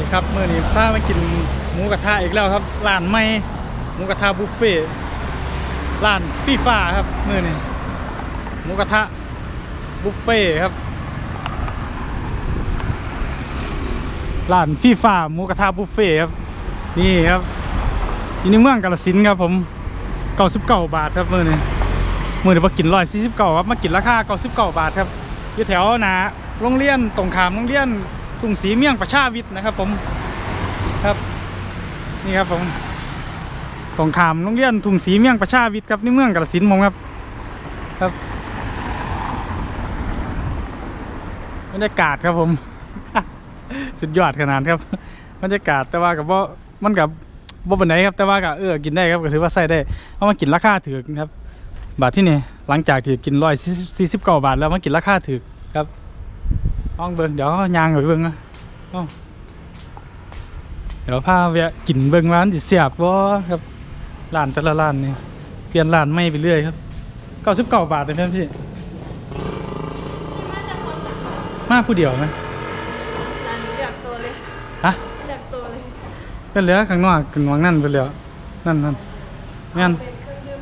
นี่ครับเมื่อนี้พามากินหมูกระทะอีกแล้วครับร้านใหม่หมูกระทะบุฟเฟ่ร้านฟีฟ้าครับเมื่อนี้หมูกระทะบุฟเฟ่ครับร้านฟีฟ้าหมูกระทะบุฟเฟ่ครับนี่ครับอยู่ในเมืองกาฬสินครับผมเก้าสิบเก้าบาทครับเมื่อนี้เมื่อนี้มากินร้อยสี่สิบเก้าครับมากินราคาเก้าสิบเก้าบาทครับอยู่แถวนาโรงเรียนตรงขามโรงเรียน ทุ่งสีเมี่ยงประชาวิทย์นะครับ ผมครับนี่ครับผมตรงขามโรงเรียนทุ่งสีเมี่ยงประชาวิทย์ครับนี่เมืองกาฬสินธุ์ผมครับครับบรรยากาศครับผม สุดยอดขนาดครับบรรยากาศแต่ว่ากับว่ามันกับบ่ปานไหนครับแต่ว่าก็เออกินได้ครับก็ถือว่าใส่ได้เอามากินราคาถือครับ บาทที่นี่หลังจากที่กินร้อยสี่สิบเก้าบาทแล้วมากินราคาถือครับ ห้องเบิ้งเดี๋ยวยางไปเบิ้งนะเอ้าเดี๋ยวพาแวะกินเบิ้งร้านสิเสียบบ่ครับร้านแต่ละร้านนี่เปลี่ยนร้านไม่ไปเรื่อยครับเก้าสิบเก้าบาทเลยเพื่อนพี่มาผู้เดียวไหมเลือกตัวเลยฮะเลือกตัวเลยเป็นเหลือข้างนอกกันวางนั่นไปแล้วนั่นนั่นงั้นเป็นเครื่องดื่ม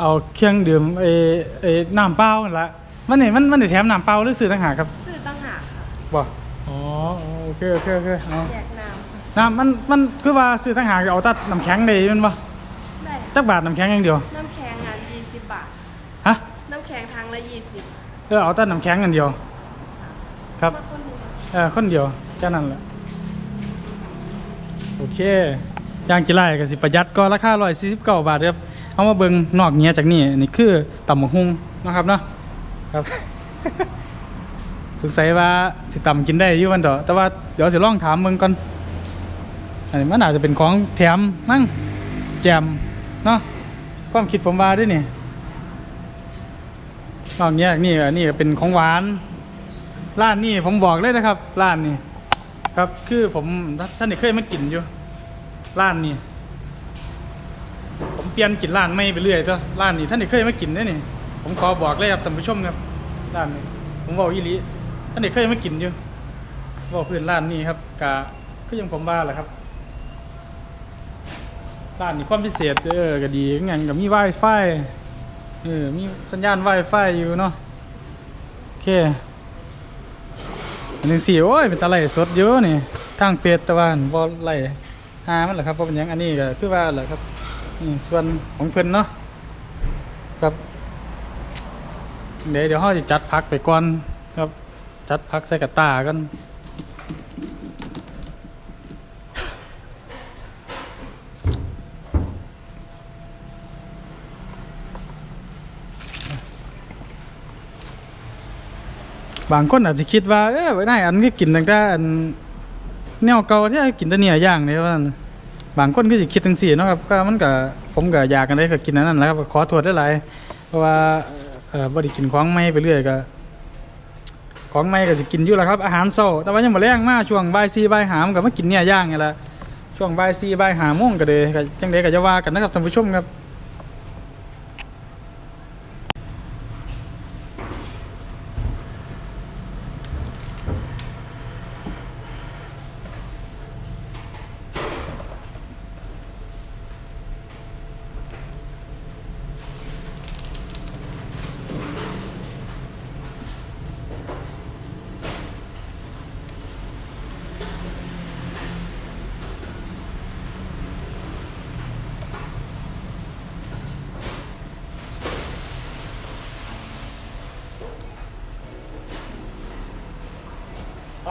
เอาเองดื่มไอ้ไอ้น้ำเปล่านั่นละมันนี่มันมันได้แถมน้ำเปล่าหรือซื้อต่างหากครับ บ่อ๋อโอเคโอเคโอเคเอาแยกน้ำค่ะน้ำมันมันคือว่าซื้อต่างหากเอาแตัดน้ำแข็งได้แมันบ่ได้จักบาทน้ำแข็งอย่างเดียวน้ำแข็งงาน20บาท ฮะน้ำแข็งทางละ20เออเอาแตัดน้ำแข็งอย่างเดียว ครับ มาคนหนึ่งเออคนเดียวแค่นั้นแหละโอเคย่างกีฬาก็สิประหยัดก็ราคา149บาทครับเอามาเบิ่งนอกเหนี้ยจากนี่นี่คือตำบักหุ่งเนาะครับเนาะครับ สงสัยว่าสิตำกินได้อยู่วันเดอแต่ว่าเดี๋ยวสิลองถามเบิ่งก่อนอันนี้มันอาจจะเป็นของแถมมั้งแจมเนาะความคิดผมว่าด้วยนี่นอกเหนี้นี่อันนี้เป็นของหวานร้านนี้ผมบอกเลยนะครับร้านนี้ครับคือผมท่านนี่เคยมากินอยู่ร้านนี้ผมเปลี่ยนกินร้านไม่ไปเรื่อยตัวร้านนี้ท่านนี่เคยมากินได้อนี่ผมขอบอกเลยครับท่านผู้ชมครับร้านนี้ผมบอกอีลี ท่านนี่เคยไมากินอยู่บอกเพื่อนร้านนี้ครับกะก็ยังผมว่าแหละครับร้านนี้ความพิเศษเออก็ดีงั้นกับมี Wi-Fi เออมีสัญญาณ Wi-Fi อยู่เนาะโอเคอันหนึ่งสี่โอ้ยเป็นตะไลสดเยอะนี่ทางเฟสตะวันบอไลหามันเหรอครับเพราะเป็นยังอันนี้ก็คือว่าเหรอครับนี่ส่วนของเพิ่นเนาะครับเดี๋ยวเดี๋ยวเขาจะจัดพักไปก่อน จัดพักใส่กระตากันบางคนอาจจะคิดว่าเออไว้ได้อันก็กินตั้งแต่อันแนวเก่าที่กินแต่เนี่ยย่างนี่ว่าบางคนก็สิคิดจังซี่นะครับก็มันก็ผมก็อยากกันได้ก็กินอันนั้นแหละครับขอโทษได้หลายเพราะว่าเออบ่ได้กินของใหม่ไปเรื่อยก็ ของไม่ก็จะกินอยู่แล้วครับอาหารเช้าแต่ว่ายังมาแรงมากช่วงบ่าย4บ่าย5มับมากินเนี่ยย่างไงละช่วงบ่าย4บ่าย5โมงก็เลยจังเด๋ก็จะว่ากันนะครับท่านผู้ชมครับ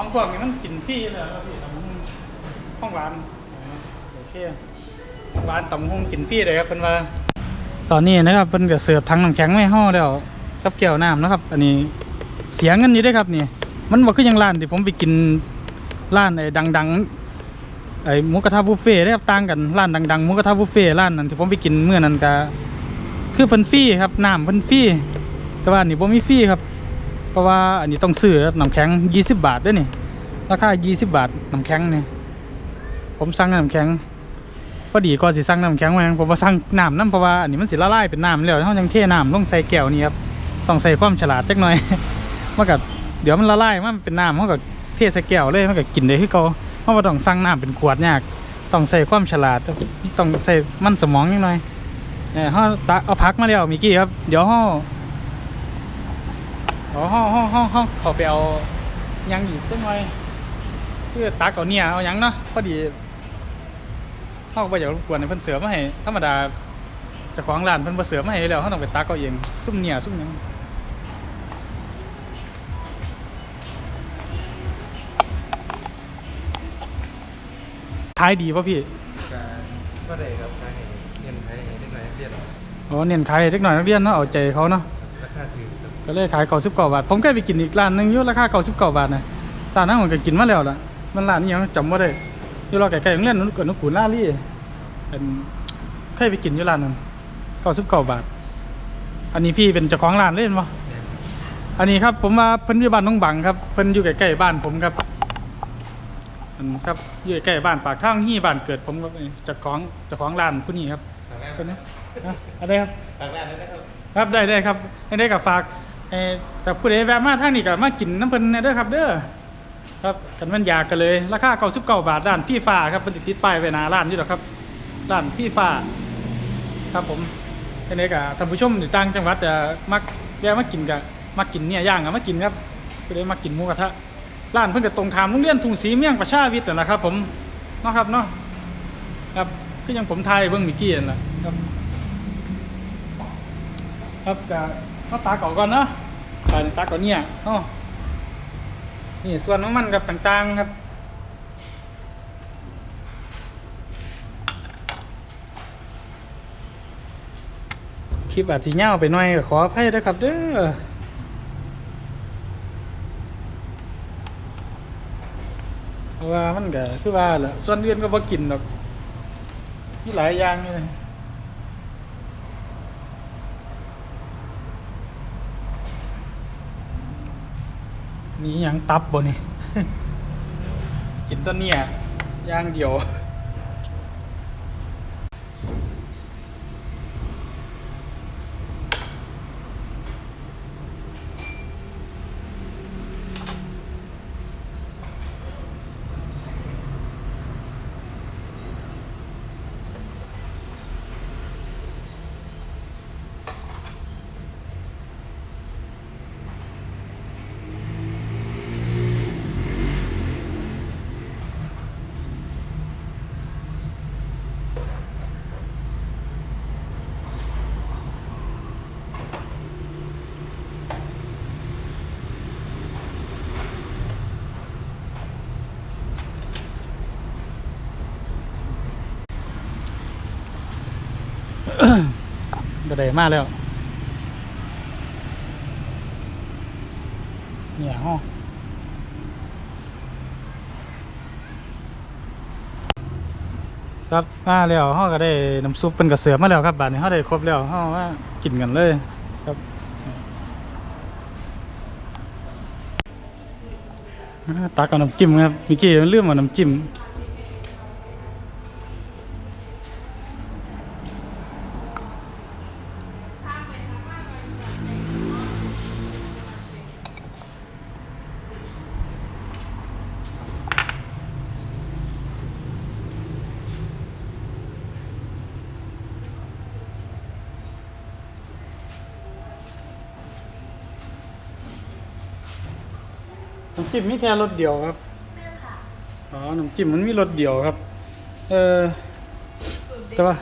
ของพวกนี้มันกินฟรีเลยครับพี่ตำหุ่งข้องหวานโอเคของหวานตำหุ่งกินฟรีเลยครับเพิ่นว่า ตอนนี้นะครับเพิ่นก็เสิร์ฟถังน้ำแข็งไม่ห่อแล้วกับแก้วน้ำนะครับ อันนี้เสียเงินอยู่ด้วยครับนี่ มันบ่คือยังร้านที่ผมไปกินร้านไอ้ดังๆไอ้หมูกระทะบุฟเฟ่ต์นะครับต่างกันร้านดังๆหมูกระทะบุฟเฟ่ร้านนั้นที่ผมไปกินเมื่อนั้นก็คือเพิ่นฟรีครับน้ำเพิ่นฟรีแต่ว่าอันนี่บ่มีฟรีครับ เพราะว่าอันนี้ต้องซื้อครับน้ำแข็ง 20 บาทด้วยนี่ราคา 20 บาทน้ำแข็งนี่ผมสั่งน้ำแข็งพอดีก็สิสั่งน้ำแข็งมาผมว่าสั่งน้ำน้ำเพราะว่าอันนี้มันสิละลายเป็นน้ำแล้วเขายังเทน้ำลงใส่แก้วนี่ครับต้องใส่ความฉลาดจักหน่อยมันก็เดี๋ยวมันละลายมันเป็นน้ำมันก็เทใส่แก้วเลยมันก็กินได้คือเก่าเราะว่าต้องสั่งน้ำเป็นขวดยากต้องใส่ความฉลาดต้องใส่มันสมองนิดหน่อยเออเฮาตักเอาพักมาแล้วมิกกี้ครับ เดี๋ยวเฮา เดี๋ยวเฮาเฮาเฮาเฮาเขาไปเอาหยังอีกสักหน่อยเพื่อตักเอาเนี่ยเอาหยังเนาะพอดีเฮาก็บ่อยากรบกวนให้เพิ่นเสือมาให้ธรรมดาเจ้าของร้านเพิ่นบ่เสือมาให้แล้วเฮาต้องไปตักเอาเองซุ่มเนี่ยซุ่มหยังขายดีป่ะพี่การก็ได้ครับการเห็นเงินไทยเล็กน้อยนักเรียนอ๋อเน้นขายเล็กหน่อยนักเรียนเนาะเอาใจเขาเนาะราคาถือครับ ก็เลยขายเก้าสิบเก้าบาท ผมเคยไปกินอีกร้านหนึงอยู่ราคาเก้าสิบเก้าบาทนะร้านนั้นผมก็กินมาแล้วล่ะ มันร้านนี้ยังจำว่าได้อยู่รอไก่ๆโรงเรียนนุกนุกูล่าลี่เป็นเคยไปกินอยู่ร้านนั้นเก้าสิบเก้าบาท อันนี้พี่เป็นเจ้าของร้านเล่นปะเนี่ยอันนี้ครับผมว่าเพิ่นอยู่บ้านน้องบังครับเพิ่นอยู่ใกล้ๆบ้านผมครับอันครับอยู่ใกล้ๆบ้านปากทางที่บ้านเกิดผมครับเจ้าของเจ้าของร้านผู้นี้ครับทางแรกเป็นนะนะอะไรครับทางแรกเลยนะครับครับได้ได้ครับให้ได้กับฝาก เออแต่ผู้ใดแวะมาทางนี้ก็มากินน้ำเพิ่นเด้อครับ เด้อครับกันมันอยากกันเลย ราคา99บเก้าบาทร้านพี่ฟ้าครับเพิ่นติดติดป้ายไว้หน้าร้านอยู่ดอครับร้านพี่ฟ้า ครับผมให้ได้กับท่านผู้ชมอยู่ต่างจังหวัดจะมักแวะมากินกับมากินเนี่ยย่างอะมากินครับผู้ใดมากินหมูกระทะร้านเพิ่นก็ตรงข้ามโรงเรียนทุ่งศรีเมียงประชาวิทย์นั่นแหละครับ ผมเนาะครับเนาะครับก็ยังผมไทยเบิ่งมื่อกี้นั่นแหละครับ ครับจะมาตาก่อก่อนเนาะตาตาก่อนเนี่ยเนาะนี่ส่วนของมันกับต่างๆครับคลิปอาจจะเง่าไปหน่อยก็ขออภัยด้วยครับเด้อเพราะว่ามันก็คือว่าแหละส่วนเรียนก็บ่กินดอกมีหลายอย่างเลย นี่ยังตับบ่นี่ กินตัวเนี่ยย่างเดียว ก็ได้มาแล้ว เนี่ยห้องครับมาแล้วห้องก็ได้น้ำซุปเป็นกระเสือมาแล้วครับบาดนี้ห้องได้ครบแล้วห้องว่ากินกันเลยครับอ่าตักกับน้ำจิ้มครับมื่อกี้มันลืมเอาน้ำจิ้ม จิ้มมีแค่รสเดียวครับอ๋อน้ำจิ้มมันมีรสเดียวครับ เออแต่ว่า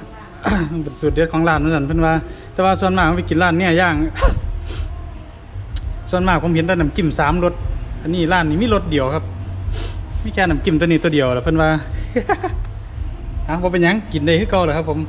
มันเป็นสูตรเด็ดของร้านนั่นเพิ่นว่า แต่ว่าส่วนมากผมไปกินร้านเนี่ยย่าง ส่วนมากผมเห็นแต่น้ำจิ้มสามรสอันนี้ร้านนี้มีรสเดียวครับ มีแค่น้ำจิ้มตัวนี้ตัวเดียวแหล้วเพิ่นว่าอะบ่เป็นหยังกินได้คือเก่าแหละครับผม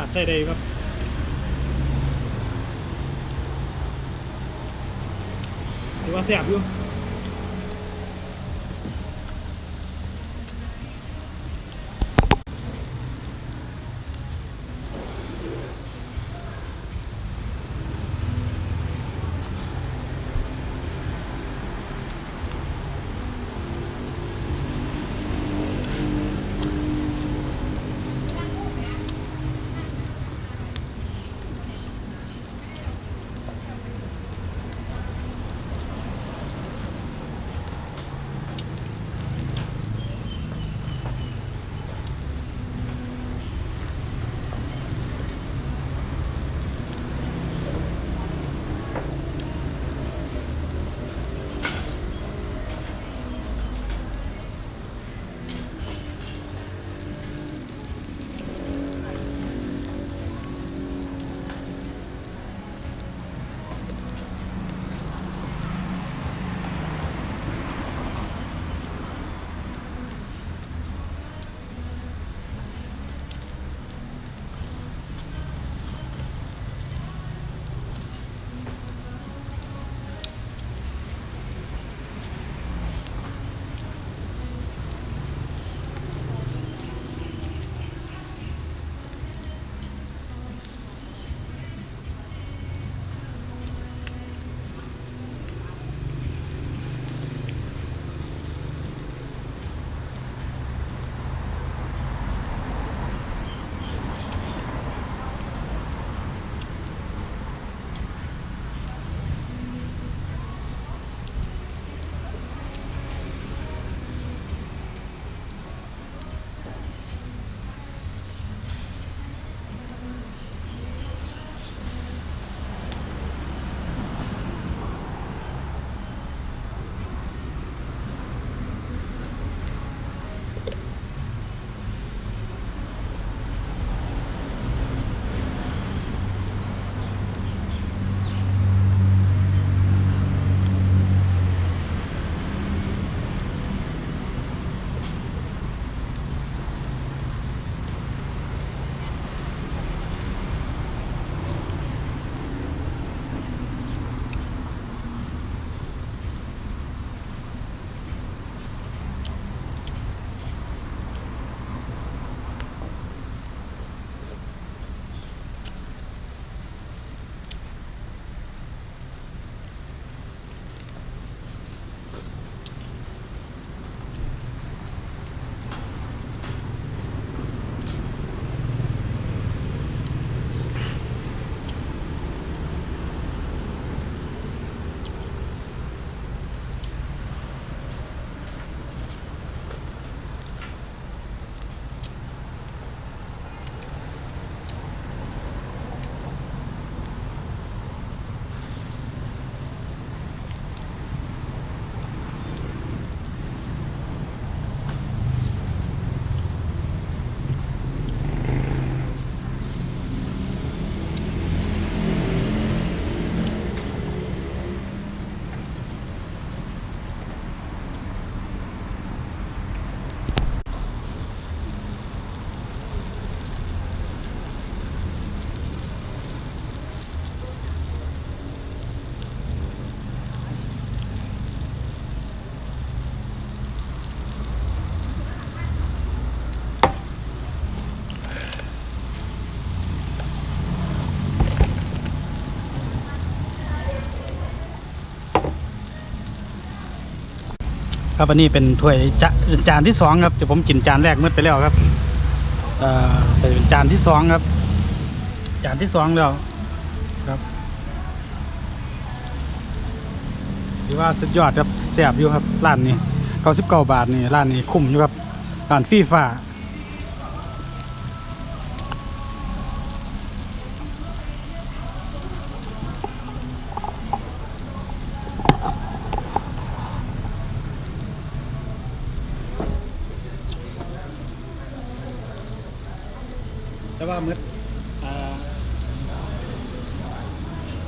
าดใส่ได้ครับถือว่าแซ่บอยู่ ครับอันนี้เป็นถ้วยจจานที่สองครับเดี๋ยวผมกินจานแรกเมื่อไปแล้วครับเอ่อเป็นจานที่สองครับ จานที่สองแล้วครับถือว่าสุดยอดครับแซบอยู่ครับร้านนี้เก้าสิบเก้าบาทนี่ร้านนี้คุ้มอยู่ครับร้านฟรีฟ้า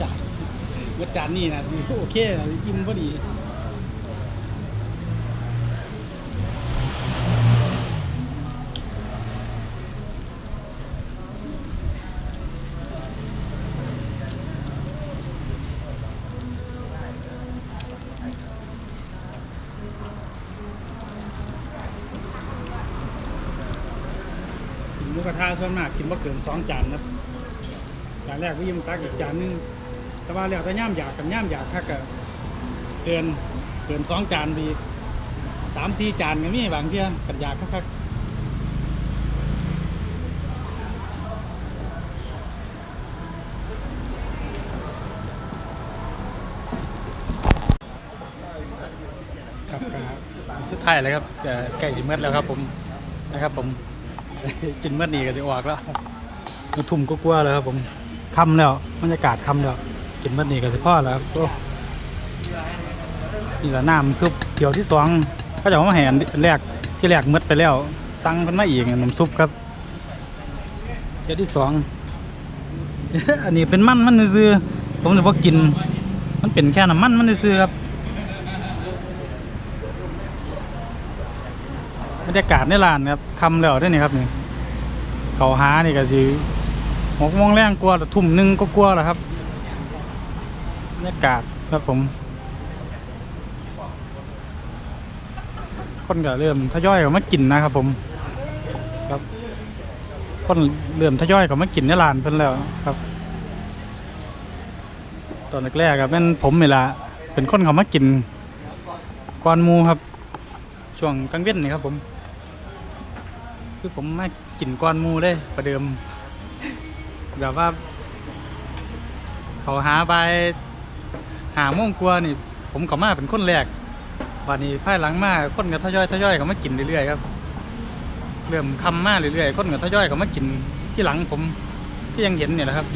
จานเบิดจานนี่นะสิโอเคนะกินพอดีหมูกกระทาส่วนมากกินบ่เกินสองจานนะจานแรกก็ยิ้มตักอีกจานนึง แต่ว่าแล้วแต่ย่ามอยากกันย่ามอยากถ้าก็เกินเกินสองจานไปอีกสามสี่จานก็มีบางเที่ยกันอยากคักๆครับครับสุดท้ายเลยครับจะใกล้สิเมื่อแล้วครับผมนะครับผมกินเมื่อนี้ก็จะออกแล้วมาทุ่มก็กลัวแล้วครับผมคำแล้วบรรยากาศคำแล้ว กินเมื่อนี้ก็จะพ่อแล้วครับโอ้นี่ละน้ำซุปเที่ยวที่สองก็จะมาแหนแรกที่แรกมืดไปแล้วสั่งกันมาอีกน้ำซุปครับเที่ยวที่สองอันนี้เป็นมันมันซื้อผมเลยพอกิน มันเป็นแค่น้ำมันมันซื้อครับบรรยากาศในร้านครับคำแล้วได้นี่ครับนี่เขาหานี่ก็สิหกโมงแรงกลัวาทุ่มหนึ่งก็กลัวแล้วครับ รรยากาศครับผม คนก็เริ่มทยอยก็มากินนะครับผม ครับ คนเริ่มทยอยก็มากินในร้านเพิ่นแล้วครับ ตอนแรกๆครับนั่นผมเวลาเป็นคนเขามากินกวนมูครับ ช่วงกลางเว้นนี่ครับผม คือผมมากินกวนมูเลยประเดิมแบบว่าเขาหาไป หาโมงกว่านี่ ผมก็มาเป็นคนแรกวันนี้ภายหลังมาคนก็ทยอยทยอยก็มากินเรื่อยๆครับเริ่มคำมาเรื่อยๆคนก็ทยอยก็มากินที่หลังผมที่ยังเห็นเนี่ยแหละครับ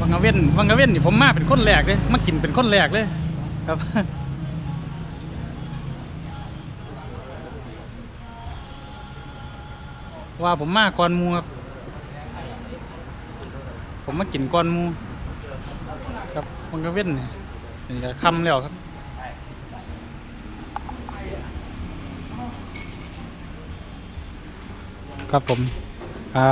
วังกะเว้นวังกะเว้นนี่ผมมาเป็นคนแรกเลยมากินเป็นคนแรกเลย ครับว่าผมมาก่อนมูครับ ผมมากินก่อนมูครับวังกะเว้นนี่ก็คำแล้วครับครับผมอ่า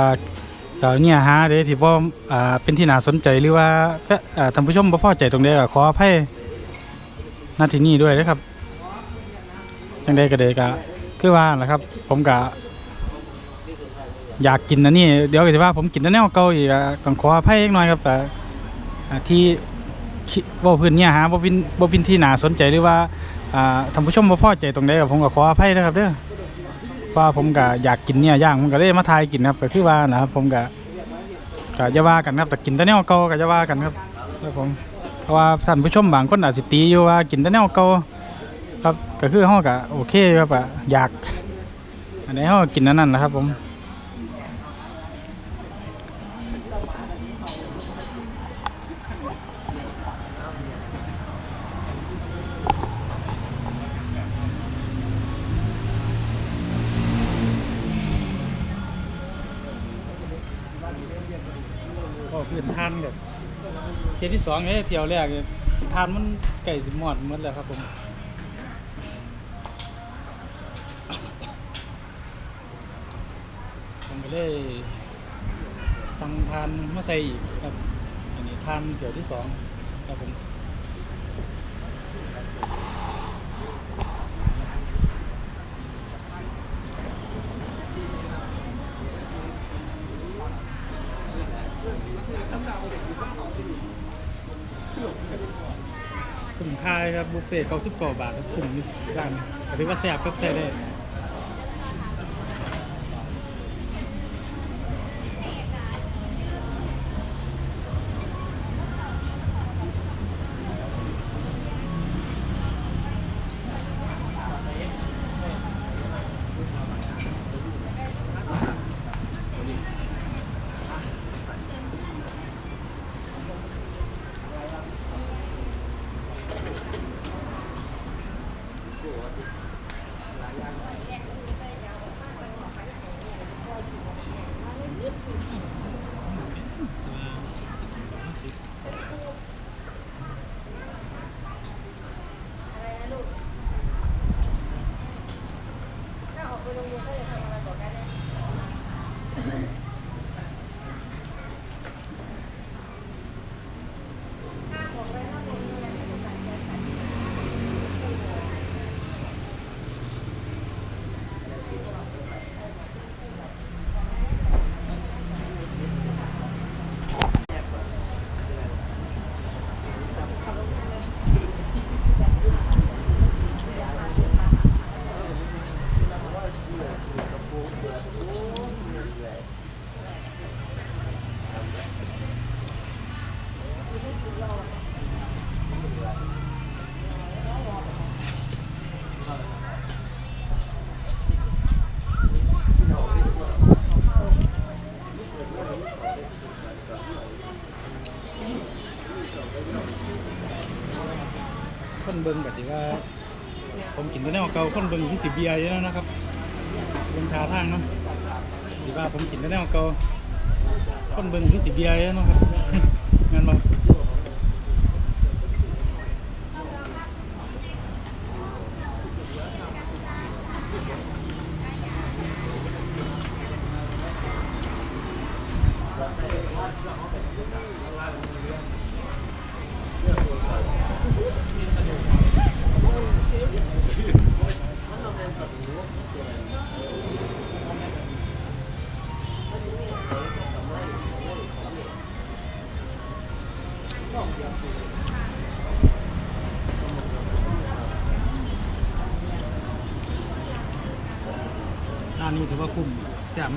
เดี๋ยวนี่ยฮะเดี๋ยวที่ว่าอ่าเป็นที่น่าสนใจหรือว่าแฟอ่าท่านผู้ชมบ่พอใจตรงใดก็ขออภัยณที่นี่ด้วยนะครับจังใดก็เดก็คือว่าแหละครับ ผมก็ อยากกินอันนี้เดี๋ยวก็จะว่าผมกินอันแนวเก่าอีกต้องขออภัยเล็กน้อยครับแต่ที่บ่พื้นเนี่ยฮะบ่เป็นบ่เป็นที่หนาสนใจหรือว่าท่านผู้ชมบ่พอใจตรงใดก็ผมก็ขออภัยนะครับเด้อว่าผมก็อยากกินเนี่ยย่างผมก็เลยมาทายกินครับก็คือว่านะครับผมก็ก็จะว่ากันครับแต่กินแต่แนวเก่าก็จะว่ากันครับครับผมเพราะว่าท่านผู้ชมบางคนอาจสิตีอยู่ว่ากินแต่แนวเก่าครับก็คือเฮาก็โอเคครับอะอยากอันไหนเฮาก็กินอันนั้นนะครับผม พื้นทานแบบเที่ยวที่สองเนี้ยเที่ยวแรกเนี่ยทานมันไก่สิมอดหมดแล้วครับผมผมก็เลยสั่งทานมาใส่อีกครับ อันนี้ทานเที่ยวที่สองครับผมคุ้ม ค่าครับบุฟเฟ่ต์เก้าสิบกว่าบาทครับคุ้มนี่ร้านก็ถือว่าแซ่บครับใส่ได้ แต่แนวเก่าคนเบิ่งคือสิเบียร์อยู่แล้วนะครับเบิ่งท่าทางเนาะสิว่าผมกินแต่แนวเก่าคนเบิ่งคือสิเบียร์อยู่แล้วเนาะครับงั้นบ่ร้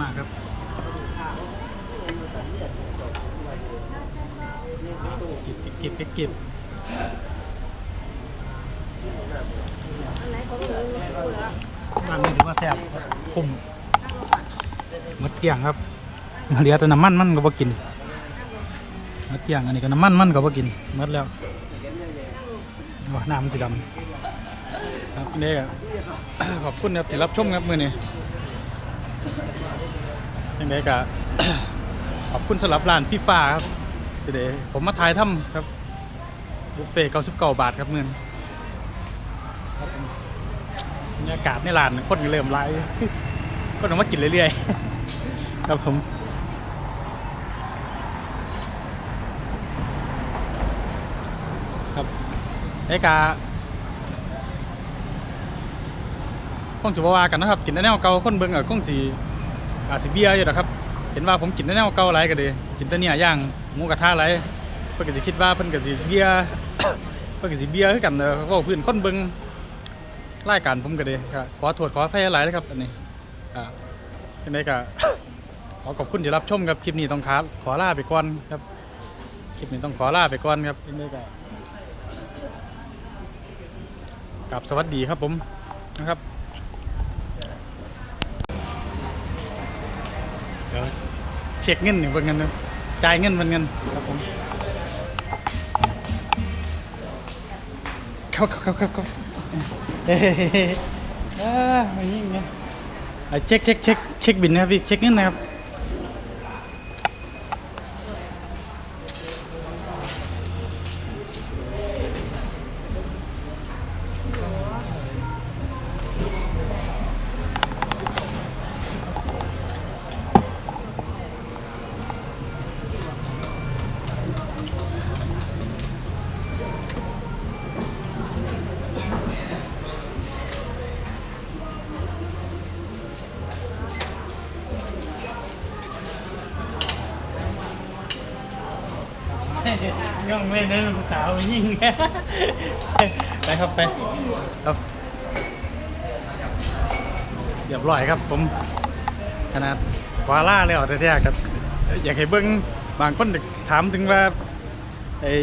มากครับเก็บเก็บเก็บก็บอันไหนของหนูหนูเหลือร้านนี้ถือว่าแซ่บคุ้มหมดเกลี้ยงครับเหลือแต่น้ำมันมันก็บ่กินหมดเกลี้ยงอันนี้ก็น้ำมันมันก็บ่กินหมดแล้วว่าน้ำสีดำครับนี่ขอบคุณครับที่รับชมครับมือนี้ ยังไงก็ขอบคุณสำหรับร้านพี่ฟ้าครับเดี๋ยวผมมาถ่ายทำครับบุฟเฟ่เก้าสิบเก้าบาทครับเงินบรรยากาศในร้านคนเริ่มไล่คนออกมากินเรื่อยๆครับผมครับไอ้กาคงสิบว่ากันนะครับ กินแต่แนวเก่าคนเบิ่งอะคงสิ อาจสิเบียอยู่นะครับ เห็นว่าผมกินแต่แนวเก่าหลายก็ดีกินแต่เนี่ยย่างหมูกระทะหลายเพิ่นก็สิคิดว่าเพิ่นก็สิเบียเพิ่นก็สิเบียคือกันเด้อว้าพื้นคนเบิ่งรายการผมก็ดีครับขอโทษขออภัยหลายนะครับอันนี้อ่ายังไงก็ขอขอบคุณที่รับชมครับคลิปนี้ต้องขอขอลาไปก่อนครับคลิปนี้ต้องขอลาไปก่อนครับยังไงก็กลับสวัสดีครับผมนะครับ เช็คเงินหนึ่งเป็นเงินนะจ่ายเงินเป็นเงินครับผมเข้าเข้าเข้าเข้าเข้าเฮ้ยอ่าไม่ยิ่งไงอะเช็คเช็คเช็คเช็คบินนะครับพี่เช็คเงินนะครับ ย่องเล่นได้เป็นสาวยิ่งไปครับไปครับเรียบร้อยครับผมขนาดวาล่าเลยอะแท้ๆครับอยากให้เบิ้งบางคนถามถึงว่าไอ้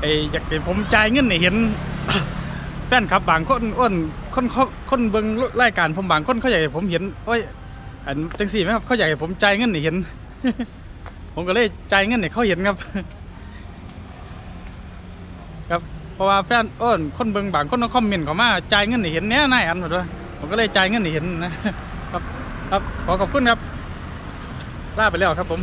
ไอ้อยากให้ผมจ่ายเงินให้เห็นแฟนครับบางคนอ้นคนคนเบิ้งรายการผมบางคนเขาอยากให้ผมเห็นโอ้ยอันจังสี่ไหมครับเขาอยากให้ผมจ่ายเงินให้เห็น ผมก็เลยจ่ายเงินให้เขาเห็นครับ ครับเพราะว่าแฟนอ้นคนเบิงบางคนเขาคอมเมนต์เขามาจ่ายเงินให้เห็นแน่นายอันหมดเลยผมก็เลยจ่ายเงินให้เห็นนะครับ ครับขอขอบคุณครับลาไปแล้วครับผม